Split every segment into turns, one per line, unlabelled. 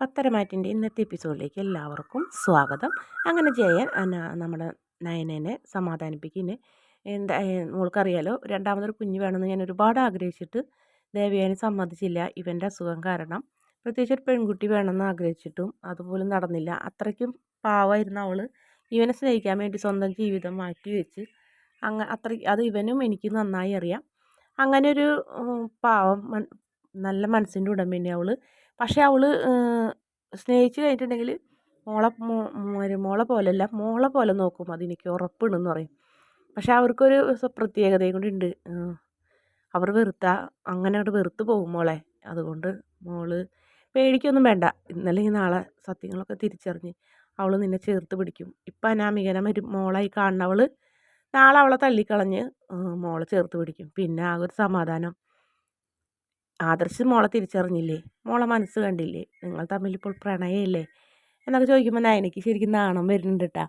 പത്തരമാറ്റിന്റെ ഇന്നത്തെ എപ്പിസോഡിലേക്ക് എല്ലാവർക്കും സ്വാഗതം. അങ്ങനെ ജയൻ നമ്മുടെ നയനേനെ സമാധാനിപ്പിക്കുന്നു എന്താ മോൾക്കറിയാലോ രണ്ടാമതൊരു കുഞ്ഞ് വേണമെന്ന് ഞാൻ ഒരുപാട് ആഗ്രഹിച്ചിട്ട് ദേവയാനി സമ്മതിച്ചില്ല. ഇവന്റെ അസുഖം കാരണം. പ്രത്യേകിച്ച് ഒരു പെൺകുട്ടി വേണമെന്ന് ആഗ്രഹിച്ചിട്ടും അതുപോലും നടന്നില്ല. അത്രയ്ക്കും പാവമായിരുന്നു അവൾ ഇവനെ സ്നേഹിക്കാൻ വേണ്ടി സ്വന്തം ജീവിതം മാറ്റി വെച്ച് അങ്ങ അത്ര അത് ഇവനും എനിക്ക് നന്നായി അറിയാം. അങ്ങനെ ഒരു പാവം നല്ല മനസ്സിന്റെ ഉടമ അവൾ പക്ഷേ അവൾ സ്നേഹിച്ച് കഴിഞ്ഞിട്ടുണ്ടെങ്കിൽ മോളെ മരുമോളെ പോലെയല്ല മോളെ പോലെ നോക്കും അതെനിക്ക് ഉറപ്പുണ്ടെന്ന് പറയും. പക്ഷെ അവർക്കൊരു പ്രത്യേകതയും കൂടി ഉണ്ട്. അവർ വെറുത്ത അങ്ങനെ അങ്ങോട്ട് വെറുത്ത് പോകും മോളെ. അതുകൊണ്ട് മോൾ പേടിക്കൊന്നും വേണ്ട. ഇന്നല്ലെങ്കിൽ നാളെ സത്യങ്ങളൊക്കെ തിരിച്ചറിഞ്ഞ് അവൾ നിന്നെ ചേർത്ത് പിടിക്കും. ഇപ്പം അനാമികനെ മരു മോളായി കാണുന്നവൾ നാളെ അവളെ തള്ളിക്കളഞ്ഞ് മോളെ ചേർത്ത് പിടിക്കും. പിന്നെ ആ ഒരു സമാധാനം. ആദർശ് മോളെ തിരിച്ചറിഞ്ഞില്ലേ? മോളെ മനസ്സ് കണ്ടില്ലേ? നിങ്ങൾ തമ്മിൽ ഇപ്പോൾ പ്രണയമല്ലേ എന്നൊക്കെ ചോദിക്കുമ്പോൾ നയനയ്ക്ക് ശരിക്കും നാണം വരുന്നുണ്ട് കേട്ടോ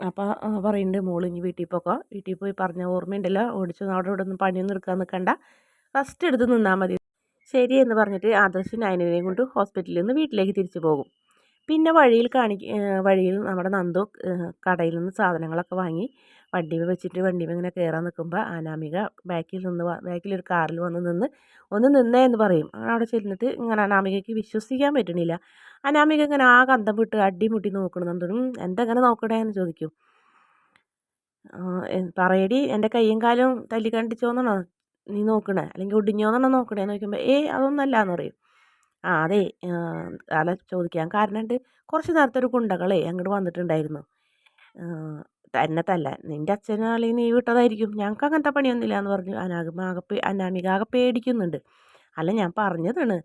അപ്പോൾ പറയുന്നുണ്ട് മോൾ ഇനി വീട്ടിൽ പോക്കോ. വീട്ടിൽ പോയി പറഞ്ഞ ഓർമ്മയുണ്ടല്ലോ. ഓടിച്ചു അവിടെ ഇവിടെ ഒന്നും പണിയൊന്നും എടുക്കാൻ നിൽക്കണ്ട റെസ്റ്റ് എടുത്ത് നിന്നാൽ മതി. ശരി എന്ന് പറഞ്ഞിട്ട് ആദർശ് നയനനെയും കൊണ്ട് ഹോസ്പിറ്റലിൽ നിന്ന് വീട്ടിലേക്ക് തിരിച്ചു പോകും. പിന്നെ വഴിയിൽ കാണി വഴിയിൽ നമ്മുടെ നന്ദു കടയിൽ നിന്ന് സാധനങ്ങളൊക്കെ വാങ്ങി വണ്ടിയിൽ വെച്ചിട്ട് വണ്ടിയിൽ ഇങ്ങനെ കയറാൻ നിൽക്കുമ്പോൾ അനാമിക ബാക്കിൽ നിന്ന് ബാക്കിൽ ഒരു കാറിൽ വന്ന് നിന്ന് ഒന്ന് നിന്നേ എന്ന് പറയും. അവിടെ ചെന്നിട്ട് ഇങ്ങനെ അനാമികയ്ക്ക് വിശ്വസിക്കാൻ പറ്റണില്ല. അനാമിക ഇങ്ങനെ ആ കന്തം വിട്ട് അടിമുട്ടി നോക്കണം. നന്ദുനും എന്താ എന്തെങ്ങനെ നോക്കണേ എന്ന് ചോദിക്കും. പറയടി എന്റെ കയ്യും കാലും തല്ലിക്കണ്ടിച്ചോന്നാണോ നീ നോക്കണേ? അല്ലെങ്കിൽ ഒടിഞ്ഞോന്നാണോ നോക്കണേ? എന്ന് ചോദിക്കുമ്പോൾ ഏ അതൊന്നല്ല എന്ന് പറയും. ആ അതെ. അല്ല ചോദിക്കാൻ കാരണമുണ്ട് കുറച്ച് നേരത്തെ ഒരു കുണ്ടകളെ അങ്ങോട്ട് വന്നിട്ടുണ്ടായിരുന്നു. തന്നെ തല്ല നിന്റെ അച്ഛനെ നീ വിട്ടതായിരിക്കും. ഞങ്ങൾക്ക് അങ്ങനത്തെ പണിയൊന്നുമില്ല എന്ന് പറഞ്ഞു. അനാഗമ ആകെ അനാമിക ആകെ പേടിക്കുന്നുണ്ട്. അല്ല ഞാൻ പറഞ്ഞതാണ്.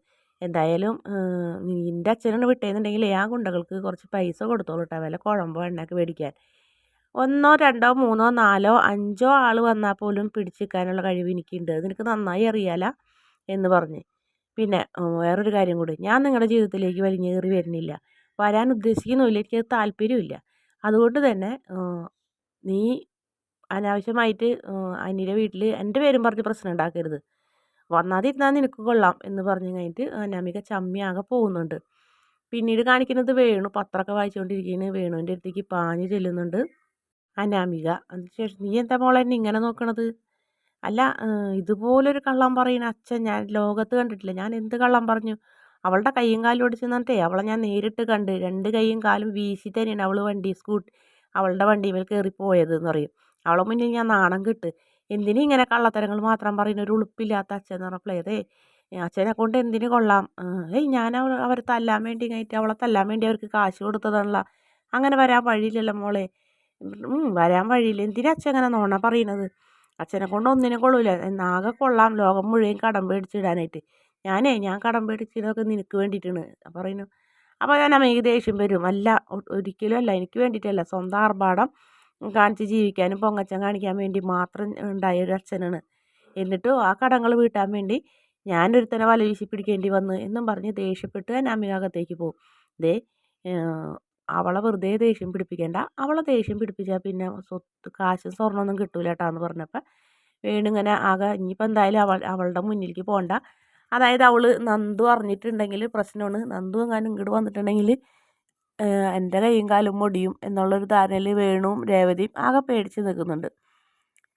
എന്തായാലും നിന്റെ അച്ഛനാണ് വിട്ടേന്നുണ്ടെങ്കിൽ ആ കുണ്ടകൾക്ക് കുറച്ച് പൈസ കൊടുത്തോളൂ കേട്ടോ വില കുഴമ്പോ എണ്ണയൊക്കെ മേടിക്കാൻ. ഒന്നോ രണ്ടോ മൂന്നോ നാലോ അഞ്ചോ ആൾ വന്നാൽ പോലും പിടിച്ചിരിക്കാനുള്ള കഴിവ് എനിക്കുണ്ട്. അത് നിനക്ക് നന്നായി അറിയാല എന്ന് പറഞ്ഞ്. പിന്നെ വേറൊരു കാര്യം കൂടി. ഞാൻ നിങ്ങളുടെ ജീവിതത്തിലേക്ക് വലിഞ്ഞേറി വരുന്നില്ല. വരാൻ ഉദ്ദേശിക്കുന്നുമില്ല എനിക്കത് താല്പര്യമില്ല അതുകൊണ്ട് തന്നെ നീ അനാവശ്യമായിട്ട് അനിയുടെ വീട്ടിൽ എന്റെ പേരും പറഞ്ഞ് പ്രശ്നം ഉണ്ടാക്കരുത്. വന്നാതിരുന്നാൽ നിനക്ക് കൊള്ളാം എന്ന് പറഞ്ഞു കഴിഞ്ഞിട്ട് അനാമിക ചമ്മിയാകെ പോകുന്നുണ്ട്. പിന്നീട് കാണിക്കുന്നത് വേണു. പത്രമൊക്കെ വായിച്ചുകൊണ്ടിരിക്കുകയാണ് വേണുവിന്റെ അടുത്തേക്ക് പാഞ്ഞു ചെല്ലുന്നുണ്ട് അനാമിക. അതിനുശേഷം നീ എന്താ മോളെ എന്നെ ഇങ്ങനെ നോക്കണത്? അല്ല ഇതുപോലൊരു കള്ളം പറയുന്ന അച്ഛൻ ഞാൻ ലോകത്ത് കണ്ടിട്ടില്ല. ഞാൻ എന്ത് കള്ളം പറഞ്ഞു? അവളുടെ കൈയും കാലും ഓടിച്ചു തന്നിട്ടേ അവളെ ഞാൻ നേരിട്ട് കണ്ട് രണ്ട് കൈയും കാലും വീശി തന്നെയാണ് അവൾ വണ്ടി സ്കൂട്ടി അവളുടെ വണ്ടിയിൽ കയറി പോയത് എന്ന് പറയും. അവളെ മുന്നിൽ ഞാൻ നാണം കിട്ട്. എന്തിനും ഇങ്ങനെ കള്ളത്തരങ്ങൾ മാത്രം പറയുന്ന ഒരു ഉളുപ്പില്ലാത്ത അച്ഛൻ എന്ന് പറഞ്ഞപ്പോൾ അതേ അച്ഛനെ കൊണ്ട് എന്തിനു കൊള്ളാം? ഏയ് ഞാൻ അവരെ തല്ലാൻ വേണ്ടി കഴിഞ്ഞിട്ട് അവളെ തല്ലാൻ വേണ്ടി അവർക്ക് കാശ് കൊടുത്തതാണല്ല. അങ്ങനെ വരാൻ വഴിയില്ലല്ലോ മോളെ. വരാൻ വഴിയില്ല. എന്തിനാ അച്ഛൻ അങ്ങനെ നോണ പറയുന്നത്? അച്ഛനെ കൊണ്ട് ഒന്നിനും കൊള്ളൂല. എന്നാകെ കൊള്ളാം. ലോകം മുഴുവൻ കടം പേടിച്ചിടാനായിട്ട് ഞാനേ ഞാൻ കടം പേടിച്ചിടൊക്കെ നിനക്ക് വേണ്ടിയിട്ടാണ്. പറയുന്നു. അപ്പോൾ ഞാൻ അമ്മയ്ക്ക് ദേഷ്യം വരും. അല്ല ഒരിക്കലും അല്ല. എനിക്ക് വേണ്ടിയിട്ടല്ല. സ്വന്തം ആർഭാടം കാണിച്ച് ജീവിക്കാനും പൊങ്ങച്ചം കാണിക്കാൻ വേണ്ടി മാത്രം ഉണ്ടായ ഒരു അച്ഛനാണ്. എന്നിട്ട് ആ കടങ്ങൾ വീട്ടാൻ വേണ്ടി ഞാനൊരുത്തനെ വല വീശി പിടിക്കേണ്ടി വന്നു എന്നും പറഞ്ഞ് ദേഷ്യപ്പെട്ട് ഞാൻ അമ്മയകത്തേക്ക് പോകും. ദേ അവളെ വെറുതെ ദേഷ്യം പിടിപ്പിക്കേണ്ട അവളെ ദേഷ്യം പിടിപ്പിച്ചാൽ പിന്നെ സ്വത്ത് കാശും സ്വർണമൊന്നും കിട്ടൂല കേട്ടാന്ന് പറഞ്ഞപ്പോൾ വീണിങ്ങനെ ആകെ ഇനിയിപ്പോൾ എന്തായാലും അവൾ അവളുടെ മുന്നിലേക്ക് പോകണ്ട അതായത് അവൾ നന്ദു അറിഞ്ഞിട്ടുണ്ടെങ്കിൽ പ്രശ്നമാണ്. നന്ദു എങ്ങാനും ഇങ്ങോട്ട് വന്നിട്ടുണ്ടെങ്കിൽ എന്റെ കൈയും കാലും മുടിയും എന്നുള്ളൊരു ധാരണയിൽ വേണുവും രേവതിയും ആകെ പേടിച്ച് നിൽക്കുന്നുണ്ട്.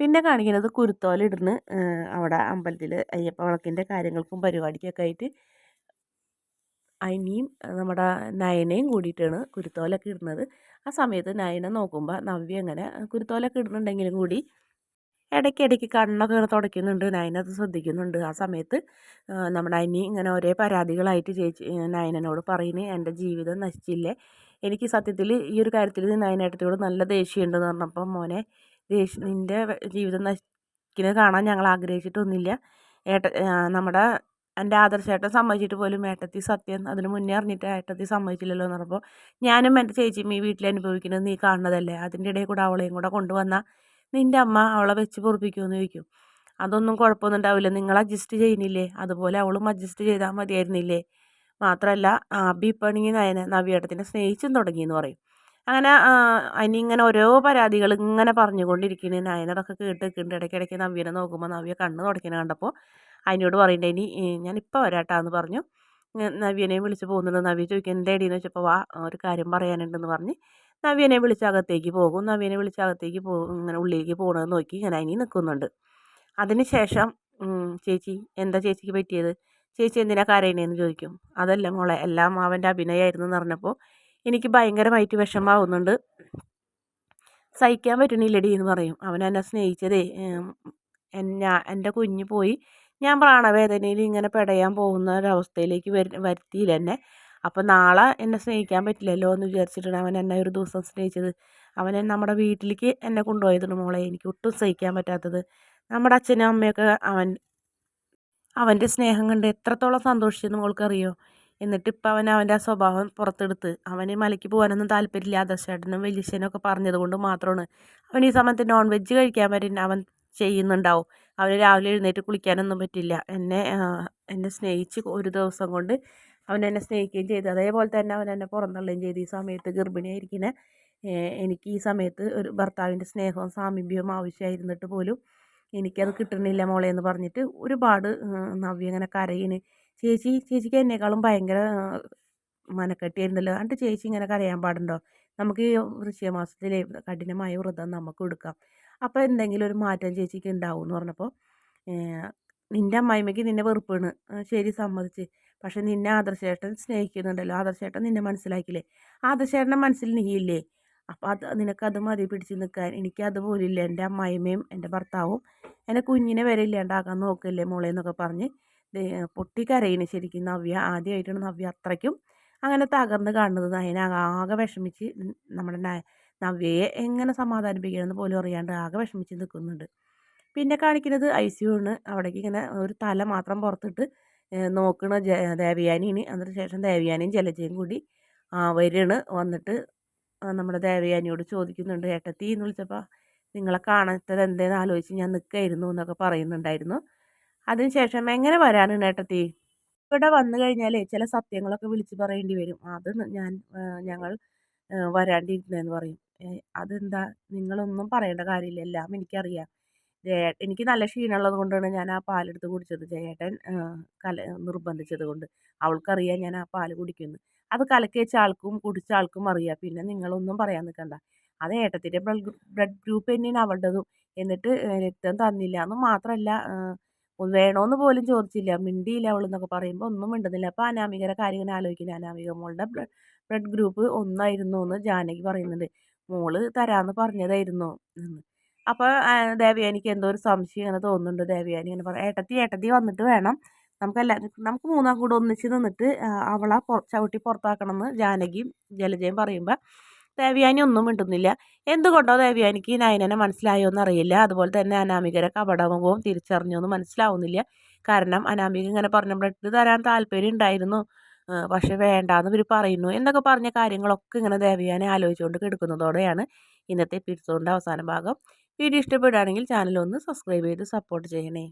പിന്നെ കാണിക്കുന്നത് കുരുത്തോലിടുന്ന് അവിടെ അമ്പലത്തിൽ അയ്യപ്പ വിളക്കിന്റെ കാര്യങ്ങൾക്കും പരിപാടിക്കൊക്കെ ആയിട്ട് അനിയും നമ്മുടെ നയനയും കൂടിയിട്ടാണ് കുരുത്തോലൊക്കെ ഇടുന്നത്. ആ സമയത്ത് നയന നോക്കുമ്പോൾ നവ്യ അങ്ങനെ കുരുത്തോലൊക്കെ ഇടുന്നുണ്ടെങ്കിലും കൂടി ഇടയ്ക്കിടയ്ക്ക് കണ്ണൊക്കെ ഇങ്ങനെ തുടയ്ക്കുന്നുണ്ട്. നയനത് ശ്രദ്ധിക്കുന്നുണ്ട്. ആ സമയത്ത് നമ്മുടെ അനി ഇങ്ങനെ ഒരേ പരാതികളായിട്ട് ചേച്ചി നയനനോട് പറയുന്നത് എന്റെ ജീവിതം നശിച്ചില്ലേ? എനിക്ക് സത്യത്തിൽ ഈ ഒരു കാര്യത്തിൽ നയനേട്ടത്തിയോട് നല്ല ദേഷ്യമുണ്ടെന്ന് പറഞ്ഞപ്പോൾ മോനെ ദേഷ്യം നിന്റെ ജീവിതം നശിക്കുന്നത് കാണാൻ ഞങ്ങൾ ആഗ്രഹിച്ചിട്ടൊന്നുമില്ല. ഏട്ട നമ്മുടെ എന്റെ ആദർശേട്ടൻ സമ്മതിച്ചിട്ട് പോലും ഏട്ടത്തി സത്യം അതിന് മുന്നേ അറിഞ്ഞിട്ട് ഏട്ടത്തി സമ്മതിച്ചില്ലല്ലോ എന്ന് പറഞ്ഞപ്പോൾ ഞാനും എന്റെ ചേച്ചിയും ഈ വീട്ടിൽ അനുഭവിക്കുന്നത് നീ കാണുന്നതല്ലേ? അതിന്റെ ഇടയിൽ കൂടെ അവളെയും കൂടെ കൊണ്ടുവന്നാൽ നിന്റെ അമ്മ അവളെ വെച്ച് പൊറപ്പിക്കുമെന്ന് ചോദിക്കും. അതൊന്നും കുഴപ്പമൊന്നും ഉണ്ടാവില്ല. നിങ്ങൾ അഡ്ജസ്റ്റ് ചെയ്യുന്നില്ലേ? അതുപോലെ അവളും അഡ്ജസ്റ്റ് ചെയ്താൽ മതിയായിരുന്നില്ലേ? മാത്രമല്ല അബി ഇപ്പാണെങ്കിൽ നയന നവ്യേട്ടത്തിനെ സ്നേഹിച്ചും തുടങ്ങി എന്ന് പറയും. അങ്ങനെ അതിന് ഇങ്ങനെ ഓരോ പരാതികൾ ഇങ്ങനെ പറഞ്ഞുകൊണ്ടിരിക്കുന്നു നയനതൊക്കെ കേട്ട് നിൽക്കുന്നുണ്ട്. ഇടയ്ക്കിടയ്ക്ക് നവ്യനെ നോക്കുമ്പോൾ നവ്യ കണ്ണ് തുടക്കിനെ കണ്ടപ്പോൾ അതിനോട് പറയണ്ടേ ഇനി ഞാനിപ്പോൾ വരാട്ടാന്ന് പറഞ്ഞു. നവ്യനെയും നവ്യനെ വിളിച്ച് പോകുന്നുണ്ട്. നവ്യ ചോദിക്കും എന്തേടിയെന്ന് വെച്ചപ്പോൾ വാ ഒരു കാര്യം പറയാനുണ്ടെന്ന് പറഞ്ഞ് നവ്യനെ വിളിച്ച് അകത്തേക്ക് പോകും. നവ്യനെ വിളിച്ച് അകത്തേക്ക് പോകും ഇങ്ങനെ ഉള്ളിലേക്ക് പോകണത് നോക്കി ഇങ്ങനെ അതിന് നിൽക്കുന്നുണ്ട് അതിന് ശേഷം ചേച്ചി എന്താ ചേച്ചിക്ക് പറ്റിയത്? ചേച്ചി എന്തിനാ കരയണേന്ന് ചോദിക്കും. അതല്ല മോളെ എല്ലാം അവന്റെ അഭിനയമായിരുന്നു എന്ന് പറഞ്ഞപ്പോൾ എനിക്ക് ഭയങ്കരമായിട്ട് വിഷമാവുന്നുണ്ട്. സഹിക്കാൻ പറ്റണില്ലടി എന്ന് പറയും. അവൻ എന്നെ സ്നേഹിച്ചതേ എന്നാ എൻ- എന്റെ കുഞ്ഞ് പോയി ഞാൻ പ്രാണവേദനയിൽ ഇങ്ങനെ പെടയാൻ പോകുന്ന ഒരവസ്ഥയിലേക്ക് വരു വരുത്തിയില്ല എന്നെ. അപ്പം നാളെ എന്നെ സ്നേഹിക്കാൻ പറ്റില്ലല്ലോ എന്ന് വിചാരിച്ചിട്ടാണ് അവൻ എന്നെ ഒരു ദിവസം സ്നേഹിച്ചത്. അവൻ നമ്മുടെ വീട്ടിലേക്ക് എന്നെ കൊണ്ടുപോയതാണ് മോളെ. എനിക്ക് ഒട്ടും സഹിക്കാൻ പറ്റാത്തത്. നമ്മുടെ അച്ഛനും അമ്മയൊക്കെ അവൻ അവന്റെ സ്നേഹം കണ്ട് എത്രത്തോളം സന്തോഷിച്ചെന്ന് മോൾക്കറിയോ? എന്നിട്ട് ഇപ്പം അവൻ അവന്റെ ആ സ്വഭാവം പുറത്തെടുത്ത് അവന് മലയ്ക്ക് പോകാനൊന്നും താല്പര്യമില്ല. ആദർശേട്ടനും വലിയച്ഛനും ഒക്കെ പറഞ്ഞത് കൊണ്ട് മാത്രമാണ്. അവൻ ഈ സമയത്ത് നോൺ വെജ് കഴിക്കാൻ പറ്റുന്ന അവൻ ചെയ്യുന്നുണ്ടാവും. അവന് രാവിലെ എഴുന്നേറ്റ് കുളിക്കാനൊന്നും പറ്റില്ല. എന്നെ എന്നെ സ്നേഹിച്ച് ഒരു ദിവസം കൊണ്ട് അവൻ എന്നെ സ്നേഹിക്കുകയും ചെയ്തു. അതേപോലെ തന്നെ അവൻ എന്നെ പുറന്തള്ളുകയും ചെയ്തു. ഈ സമയത്ത് ഗർഭിണിയായിരിക്കുന്ന എനിക്ക് ഈ സമയത്ത് ഒരു ഭർത്താവിന്റെ സ്നേഹവും സാമീപ്യവും ആവശ്യമായിരുന്നിട്ട് പോലും എനിക്കത് കിട്ടണില്ല മോളെ എന്ന് പറഞ്ഞിട്ട് ഒരുപാട് നവ്യ ഇങ്ങനെ കരയിന് ചേച്ചി ചേച്ചിക്ക് എന്നെക്കാളും ഭയങ്കര മനക്കെട്ടിയായിരുന്നല്ലോ. എന്നിട്ട് ചേച്ചി ഇങ്ങനെ കരയാൻ പാടുണ്ടോ? നമുക്ക് ഈ വൃശ്ചിക മാസത്തിലെ കഠിനമായ വ്രതം നമുക്ക് എടുക്കാം. അപ്പോൾ എന്തെങ്കിലും ഒരു മാറ്റം ചേച്ചിക്ക് ഉണ്ടാവും എന്ന് പറഞ്ഞപ്പോൾ നിന്റെ അമ്മായിമ്മയ്ക്ക് നിന്നെ വെറുപ്പാണ്. ശരി സമ്മതിച്ച്. പക്ഷെ നിന്നെ ആദർശേട്ടൻ സ്നേഹിക്കുന്നുണ്ടല്ലോ. ആദർശേട്ടൻ നിന്നെ മനസ്സിലാക്കില്ലേ? ആദർശേട്ടന്റെ മനസ്സിൽ നീയില്ലേ അപ്പോൾ അത് നിനക്കത് മതി പിടിച്ച് നിൽക്കാൻ എനിക്ക് അതുപോലില്ല എന്റെ അമ്മായിമ്മയും എന്റെ ഭർത്താവും എന്റെ കുഞ്ഞിനെ വരെ ഇല്ലാണ്ടാക്കാൻ നോക്കില്ലേ മോളെ എന്നൊക്കെ പറഞ്ഞ് പൊട്ടിക്കരയിന് ശരിക്കും നവ്യ. ആദ്യമായിട്ടാണ് നവ്യ അത്രയ്ക്കും അങ്ങനെ തകർന്ന് കാണുന്നത്. അതിനാകെ വിഷമിച്ച് നമ്മുടെ നവ്യയെ എങ്ങനെ സമാധാനിപ്പിക്കണമെന്ന് പോലും അറിയാണ്ട് ആകെ വിഷമിച്ച് നിൽക്കുന്നുണ്ട് പിന്നെ കാണിക്കുന്നത് ഐ ആണ് അവിടേക്ക് ഇങ്ങനെ ഒരു തല മാത്രം പുറത്തിട്ട് നോക്കണ ജ ദേവയാനിയാണ്. അതിന് ശേഷം ദേവയാനിയും ജലജയും കൂടി വരികയാണ് വന്നിട്ട് നമ്മുടെ ദേവയാനിയോട് ചോദിക്കുന്നുണ്ട് ഏട്ടത്തി എന്ന് വിളിച്ചപ്പോൾ നിങ്ങളെ കാണാത്തത് എന്തേന്ന് ആലോചിച്ച് ഞാൻ നിൽക്കായിരുന്നു എന്നൊക്കെ പറയുന്നുണ്ടായിരുന്നു. അതിനുശേഷം എങ്ങനെ വരാനാണ് ഏട്ടത്തി? ഇവിടെ വന്നു കഴിഞ്ഞാലേ ചില സത്യങ്ങളൊക്കെ വിളിച്ച് പറയേണ്ടി വരും. അത് ഞാൻ ഞങ്ങൾ വരാണ്ടിരുന്നതെന്ന് പറയും. അതെന്താ? നിങ്ങളൊന്നും പറയേണ്ട കാര്യമില്ല. എല്ലാം എനിക്കറിയാം. ജയ എനിക്ക് നല്ല ക്ഷീണമുള്ളത് കൊണ്ടാണ് ഞാൻ ആ പാലെടുത്ത് കുടിച്ചത്. ജയേട്ടൻ കല നിർബന്ധിച്ചത് കൊണ്ട്. അവൾക്കറിയാം ഞാൻ ആ പാൽ കുടിക്കുന്നു. അത് കലക്കി വെച്ച ആൾക്കും കുടിച്ച ആൾക്കും അറിയാം. പിന്നെ നിങ്ങളൊന്നും പറയാൻ നിൽക്കണ്ട അത് ഏട്ടത്തിന്റെ ബ്ലഡ് ബ്ലഡ് ഗ്രൂപ്പ് തന്നെയാണ് അവളുടേതും. എന്നിട്ട് രക്തം തന്നില്ല എന്ന് മാത്രമല്ല വേണമെന്ന് പോലും ചോദിച്ചില്ല. മിണ്ടിയില്ല അവൾ എന്നൊക്കെ പറയുമ്പോൾ ഒന്നും മിണ്ടുന്നില്ല. അപ്പോൾ അനാമികയുടെ കാര്യം ഇങ്ങനെ ആലോചിക്കുന്നത് അനാമിക മോളുടെ ബ്ലഡ് ബ്ലഡ് ഗ്രൂപ്പ് ഒന്നായിരുന്നു എന്ന് ജാനകി പറയുന്നുണ്ട്. മോൾ തരാമെന്ന് പറഞ്ഞതായിരുന്നു. അപ്പോൾ ദേവയാനിക്ക് എന്തോ ഒരു സംശയം ഇങ്ങനെ തോന്നുന്നുണ്ട്. ദേവയാനി ഇങ്ങനെ പറയാം ഏട്ടത്തി ഏട്ടത്തി വന്നിട്ട് വേണം. നമുക്കല്ല നമുക്ക് മൂന്നാം കൂടെ ഒന്നിച്ച് നിന്നിട്ട് അവളെ ചവിട്ടി പുറത്താക്കണമെന്ന് ജാനകിയും ജലജയും പറയുമ്പോൾ ദേവയാനി ഒന്നും മിണ്ടുന്നില്ല. എന്തുകൊണ്ടോ ദേവയാനിക്ക് നയനനെ മനസ്സിലായോ എന്നറിയില്ല. അതുപോലെ തന്നെ അനാമികരെ കപടമുഖവും തിരിച്ചറിഞ്ഞോ എന്ന് മനസ്സിലാവുന്നില്ല. കാരണം അനാമിക ഇങ്ങനെ പറഞ്ഞപ്പോൾ ഇട്ട് തരാൻ താല്പര്യം ഉണ്ടായിരുന്നു. പക്ഷെ വേണ്ടാന്ന് ഇവർ പറയുന്നു. എന്നൊക്കെ പറഞ്ഞ കാര്യങ്ങളൊക്കെ ഇങ്ങനെ ദേവയാനെ ആലോചിച്ചുകൊണ്ട് കിടക്കുന്നതോടെയാണ് ഇന്നത്തെ എപ്പിസോഡിന്റെ അവസാന ഭാഗം. വീഡിയോ ഇഷ്ടപ്പെടുകയാണെങ്കിൽ ചാനൽ ഒന്ന് സബ്സ്ക്രൈബ് ചെയ്ത് സപ്പോർട്ട് ചെയ്യണേ.